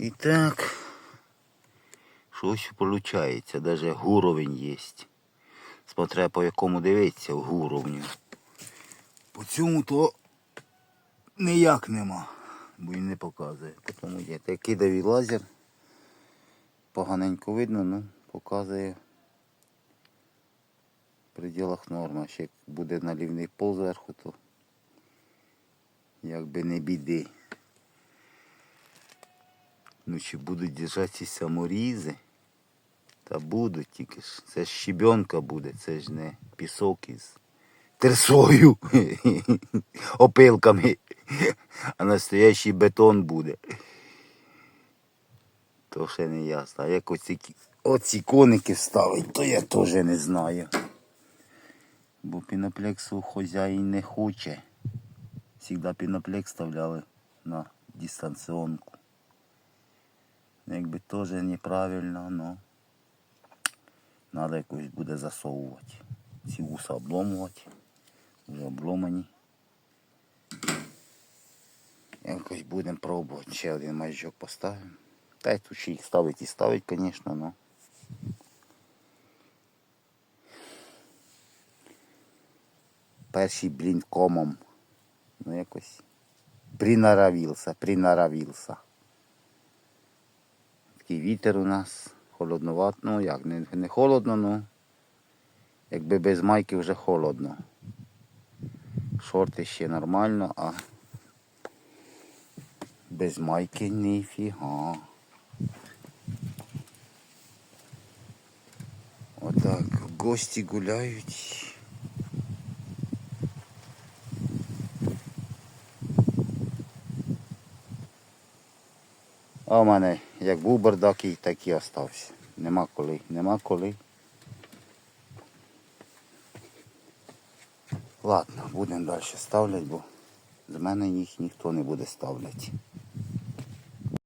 І так, щось виходить, навіть гуровень є. Смотря по якому дивитися в гуровню. По цьому то ніяк нема, бо він не показує. Тому є такий кидавий лазер. Поганенько видно, ну показує в пределах норма. Ще як буде налівний пол зверху, то якби не біди. Ну чи будуть держатися саморізи? Та будуть тільки ж. Це ж щебенка буде, це ж не пісок із терсою, опилками, а настоящий бетон буде. То ще не ясно. А як оці, оці коники ставить, то я теж не знаю. Бо піноплексу хазяїн не хоче. Всегда піноплекс ставляли на дистанціонку. Якби теж неправильно, но треба якось буде засовувати. Ці вуса обломувати. Вже обломані. Якось будемо пробувати. Ще один майжок поставимо. Та й тут ще їх ставить і ставить, звісно, но. Перший блін комом. Ну якось приноровився, приноровився. Такий вітер у нас холодновато. Ну як, не, не холодно, ну якби без майки вже холодно. Шорти ще нормально, а без майки ніфіга. Отак, гості гуляють. А в мене як був бардак, так і остався. Нема коли, нема коли. Ладно, будемо далі ставляти, бо з мене їх ніхто не буде ставляти.